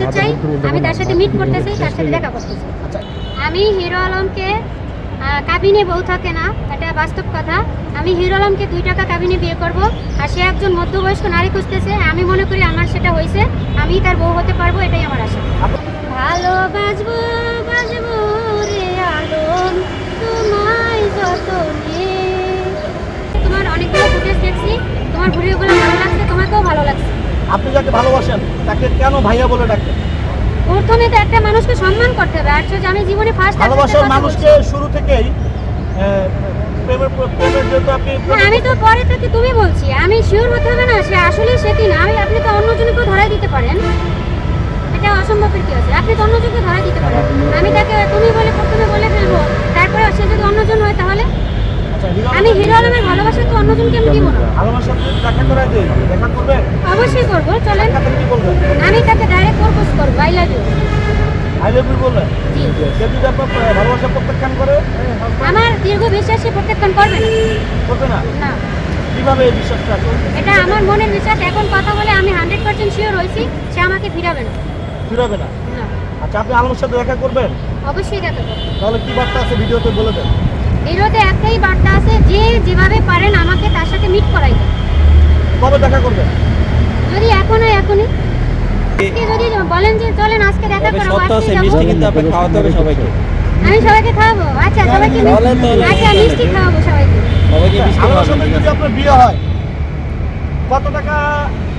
করতে চাই আমি তার সাথে মিট করতে চাই তার সাথে দেখা করতে চাই। আচ্ছা। আমি হিরো আলমকে কাবিনে বউ থাকে না এটা বাস্তব কথা। আমি হিরো আলমকে দুই টাকা কাবিনে বিয়ে করব আর সে একজন মধ্যবয়স্ক নারী খুঁজতেছে আমি মনে করি আমার সেটা হয়েছে আমি তার বউ হতে পারব এটাই আমার আশা। ভালো বাজবো বাজবো রে আলম তোমায় যতনে। তোমার অনেকগুলো ফুটেজ দেখছি তোমার ভিডিওগুলো ভালো লাগছে তোমাকেও ভালো লাগছে। আপনি যাকে ভালোবাসেন তাকে কেন ভাইয়া বলে ডাকেন প্রথমে তো একটা মানুষকে সম্মান করতে হবে আর যদি আমি জীবনে ফার্স্ট ভালোবাসার মানুষকে শুরু থেকেই আহ, প্রেমের প্রেমের যেহেতু আপনি আমি তো পরে থেকে তুমি বলছি আমি শিওর হতে হবে না সে আসলে সে কি না আমি আপনি তো অন্যজনকেও ধরাই দিতে পারেন। এটা অসম্ভবের কি আছে? আপনি তো অন্যজনকে ধরাই দিতে পারেন আমি তাকে তুমি বলে প্রথমে বলে ফেলব তারপরে সে যদি অন্যজন হয় তাহলে আচ্ছা হিরো আমি হিরো আলমের ভালোবাসা তো অন্যজনকে আমি দিব না ভালোবাসার যদি দেখা করাই দিই দেখা করবে অবশ্যই করব চলেন দেখাতে কি বলবেন আমি তাকে ডাইরেক্ট প্রপোজ করব I love you I love you বলবেন জি সে যদি আপনার ভালোবাসা প্রত্যাখ্যান করে? আমার দীর্ঘ বিশ্বাসে প্রত্যাখ্যান করবে না। করবে না? না। কীভাবে এই বিশ্বাসটা এটা আমার মনের বিশ্বাস। এখন কথা বলে আমি হান্ড্রেড পার্সেন্ট শিওর হয়েছি সে আমাকে ফিরাবে না। ফিরাবে না? আচ্ছা আপনি আলমের সাথে দেখা করবেন? অবশ্যই দেখা করব। তাহলে কি বার্তা আছে ভিডিওতে বলে দেন। এরতে একটাই বার্তা আছে যে যেভাবে পারেন আমাকে তার সাথে মিট করাই কবে দেখা করবেন? যদি এখন হয় এখনই। আজকে যদি বলেন যে চলেন আজকে দেখা তবে করব সত্য মিষ্টি কিন্তু আপনাকে খাওয়াতে হবে সবাইকে। আমি সবাইকে খাওয়াবো। আচ্ছা সবাইকে মিষ্টি- তাহলে। তো- আচ্ছা মিষ্টি খাওয়াবো সবাইকে। সবাইকে মিষ্টি আলমের খাওয়াবেন। সাথে ঠিক যদি আপনার বিয়ে হয় কত টাকা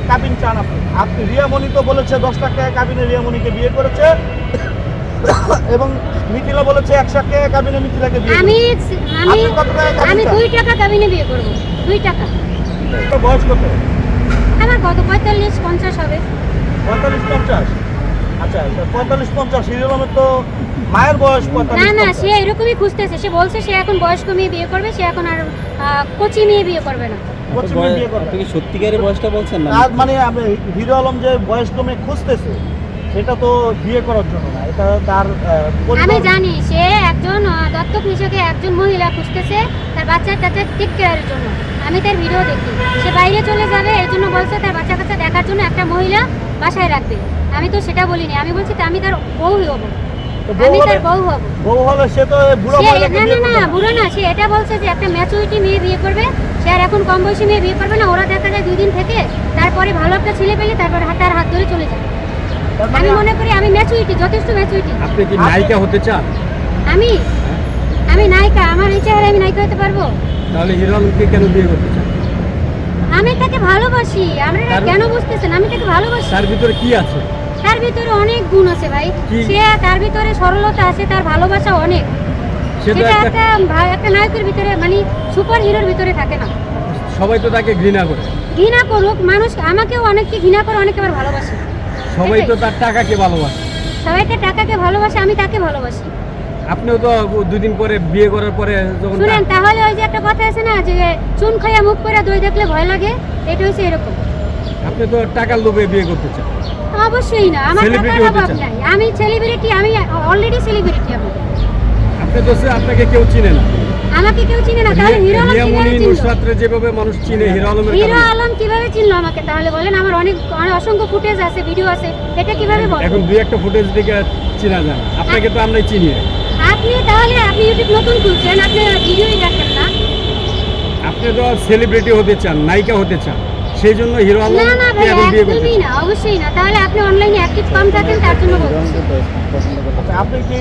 কাবিন চান আপনি আপনি রিয়ামণি তো বলেছে দশ টাকা কাবিনে রিয়ামণিকে বিয়ে করেছে। এবং মিথিলা বলেছে একশো টাকা কাবিনে মিথিলাকে বিয়ে আমি টাকা কাবিন আমি চান? দুই টাকা কাবিনে বিয়ে করব। দুই টাকা। তোর বয়স কত? আমার কত পঁয়তাল্লিশ পঞ্চাশ হবে। পঁয়তাল্লিশ পঞ্চাশ? আচ্ছা পঁয়তাল্লিশ পঞ্চাশ তো মায়ের বয়স না না সে এরকমই খুঁজতেছে। সে বলছে সে এখন বয়স্ক মেয়ে বিয়ে করবে সে এখন আর আহ, কচি মেয়ে বিয়ে করবে না। আপনি সত্যিকারের বয়সটা বলছেন না? মানে হিরো আলম যে বয়স্ক মেয়ে খুঁজতেছে সেটা তো বিয়ে করার জন্য না এটা তার আমি জানি সে একজন দত্তক হিসেবে একজন মহিলা খুঁজতেছে তার বাচ্চা কাচ্চা টেক কেয়ারের জন্য। আমি তার ভিডিও দেখি। সে বাইরে চলে যাবে এই জন্য বলছে তার বাচ্চা কাচ্চা দেখার জন্য একটা মহিলা বাসায় রাখবে। আমি তো সেটা বলিনি আমি বলছি তা আমি তার বউ হব। আমি তার বউ হব। বউ হলে সে তো বুড়ো না না না। বুড়ো না সে এটা বলছে যে একটা ম্যাচুরিটি মেয়ে বিয়ে করবে সে আর এখন কম বয়সী মেয়ে বিয়ে করবে না ওরা দেখা যায় দুই দিন থেকে তারপরে ভালো একটা ছেলে পেলে তারপর হাত- তার হাত ধরে চলে যায়। মানে আমি মনে করি আমি ম্যাচুরিটি যথেষ্ট ম্যাচুরিটি আপনি কি নায়িকা হতে চান? আমি? আমি নায়িকা আমার ইচ্ছা চেহারা আমি নায়িকা হতে পারব? তাহলে হিরো আলমকে কেন বিয়ে করতে চান? আমি তাকে ভালোবাসি। তার- কেন বুঝতেছেন? আমি তাকে ভালোবাসি। তার ভিতরে কি আছে? তার ভিতরে অনেক গুণ আছে ভাই। সে তার ভিতরে সরলতা আছে তার ভালোবাসা অনেক। সেটা একটা একটা নায়কের ভিতরে মানে সুপার হিরোর ভিতরে থাকে না। সবাই তো তাকে ঘৃণা করে। ঘৃণা করুক মানুষ আমাকেও অনেককে ঘৃণা করে অনেকে আবার ভালোবাসে। সবাই তো তার টাকাকে ভালোবাসে। সবাইকে টাকাকে ভালোবাসে আমি তাকে ভালোবাসি। আপনিও তো দুদিন পরে বিয়ে করার পরে যখন শুনেন তাহলে ওই যে একটা কথা আছে না যে চুন খাইয়া মুখ করে দই দেখলে ভয় লাগে এটা হচ্ছে এরকম। আপনি তো টাকার লোভে বিয়ে করতে চান। অবশ্যই না আমার টাকার অভাব নাই। আমি সেলিব্রিটি আমি অলরেডি সেলিব্রিটি আমি। আপনি তো আপনাকে কেউ চিনে না। আমাকে কেউ চিনে না তাহলে হিরো আলম নুসরাতরে যেভাবে মানুষ চিনে হিরো আলমের হিরো আলম কীভাবে চিনলো আমাকে? তাহলে বলেন আমার অনেক অসংখ্য ফুটেজ আছে ভিডিও আছে এটা কীভাবে বলব এখন দুই একটা ফুটেজ দেখে চিনা যায় আপনাকে তো আমরাই চিনি। আপনি তাহলে আপনি ইউটিউব নতুন খুলছেন আপনি ভিডিওই দেখেন না। আপনি তো সেলিব্রিটি হতে চান নায়িকা হতে চান সেই জন্য হিরো আলম না না ভাই একদমই না অবশ্যই না। তাহলে আপনি অনলাইনে অ্যাক্টিভ কম থাকেন তার জন্য বলছি। আচ্ছা, আপনি কি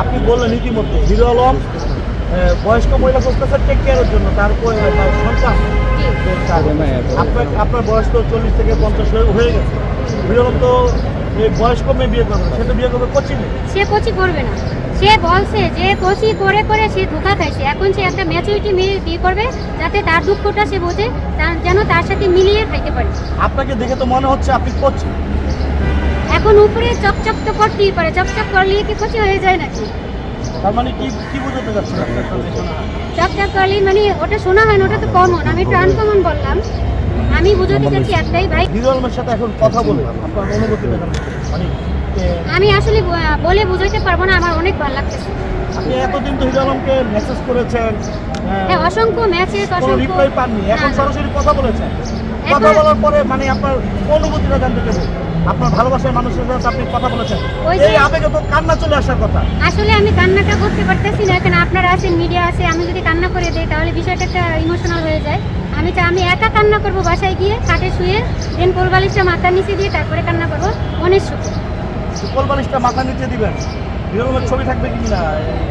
আপনি বললেন ইতিমধ্যে হিরো আলম বয়স্ক মহিলা খুঁজতেছে টেক কেয়ারের জন্য তার পরে তার সন্তান। আপনার আপনার বয়স তো চল্লিশ থেকে পঞ্চাশ হয়ে- গেছে। হিরো আলম তো বয়স্ক মেয়ে বিয়ে করবে সে তো বিয়ে করবে কোচিং সে কোচি করবে না। সে বলছে যে কোচি করে করে সে ধোকা খাইছে এখন সে একটা ম্যাচুরিটি মেয়ে বিয়ে করবে যাতে তার দুঃখটা সে বোঝে তার যেন তার সাথে মিলিয়ে খাইতে পারে। আপনাকে দেখে তো মনে হচ্ছে আপনি কোচিং। এখন উপরে চকচক তো করতেই পারে চকচক করলে কি কোচি হয়ে যায় নাকি? তার মানে কি কি বোঝাতে শোনা? চকচক করলে মানে ওটা শোনা হয় না ওটা তো কমন আমি একটু আনকমন বললাম। আমি বুঝাতে চাচ্ছি একটাই ভাই হিরো আলমের সাথে এখন কথা বলে আপনার অনুভূতিটা কেমন? মানে আমি আসলে বলে বুঝাইতে পারব না আমার অনেক ভালো লাগতেছে। আপনি এতদিন তো হিরো আলমকে মেসেজ করেছেন হ্যাঁ। হ্যাঁ, অসংখ্য কোনো অসংখ্য রিপ্লাই পাননি। এখন না। সরাসরি কথা বলেছেন। কথা বলার পরে মানে আপনার অনুভূতিটা জানতে চাইব আপনার ভালোবাসার মানুষের সাথে আপনি কথা বলেছেন। এই আবেগে তো কান্না চলে আসার কথা। আসলে আমি কান্নাটা করতে পারতেছি না এখানে আপনারা আছেন মিডিয়া আছে আমি যদি কান্না করে দিই তাহলে বিষয়টা একটা ইমোশনাল হয়ে যায়। আমি তো আমি একা কান্না করব বাসায় গিয়ে খাটে শুয়ে দেন কোলবালিশটা মাথার নিচে দিয়ে তারপরে কান্না করব অনেক সুখে কোল বালিশটা মাথা নিচে দিবেন। এরকমের ছবি থাকবে কি না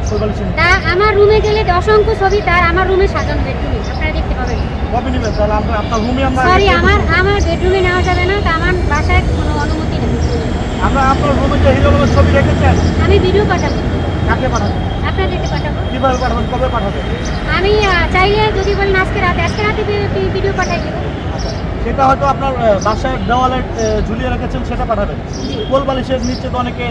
কোল বালিশের নিচে? তা আমার রুমে গেলে অসংখ্য ছবি তার আমার রুমে সাজানো বেডরুমে আপনারা দেখতে পাবেন। কবে নেবেন তাহলে আমরা আপনার রুমে আমরা সরি আমার আমার বেডরুমে নেওয়া যাবে না তা আমার বাসায় কোনো অনুমতি নেই। আমরা আপনার রুমে যে হিরোগুলোর ছবি রেখেছেন আমি ভিডিও পাঠাবো। কাকে পাঠাবেন আপনাদেরকে পাঠাবো। কীভাবে পাঠাবেন কবে পাঠাবেন? আমি চাইলে যদি বলেন আজকে রাতে আজকে রাতে ভিডিও পাঠাই দেবো। সেটা হয়তো আপনার বাসার দেওয়ালে ঝুলিয়ে রেখেছেন সেটা পাঠাবেন। কোল বালিশের নিচে তো অনেকে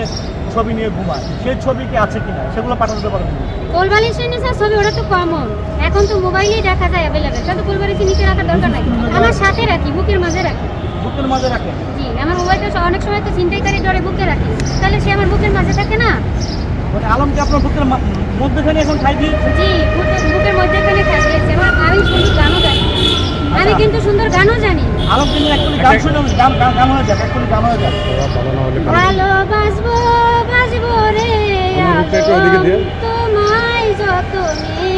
ছবি নিয়ে ঘুমায়। সেই ছবি কি আছে কিনা? সেগুলো পাঠাতে পারবেন। কোলবালিশের নিচে ছবি ওটা তো কমন এখন তো মোবাইলেই দেখা যায় অ্যাভেলেবেল কোলবালিশের নিচে রাখার দরকার নাই। আমার সাথে রাখি বুকের মাঝে রাখি। বুকের মাঝে রাখেন? জি আমার মোবাইলটা অনেক সময় তো ডরে বুকে রাখি। তাহলে সে আমার বুকের মাঝে থাকে না? মানে আলমকে আপনার বুকের মধ্যেখানে এখন খাই দিয়ে জি বুকের আমি গানও আমি কিন্তু সুন্দর গানও জানি। আলোক কিন্তু একটু গান শুনে গান গান গান হয়ে যাক একটু গান হয়ে ভালোবাসবো বাসবো রে তোমায় যতনে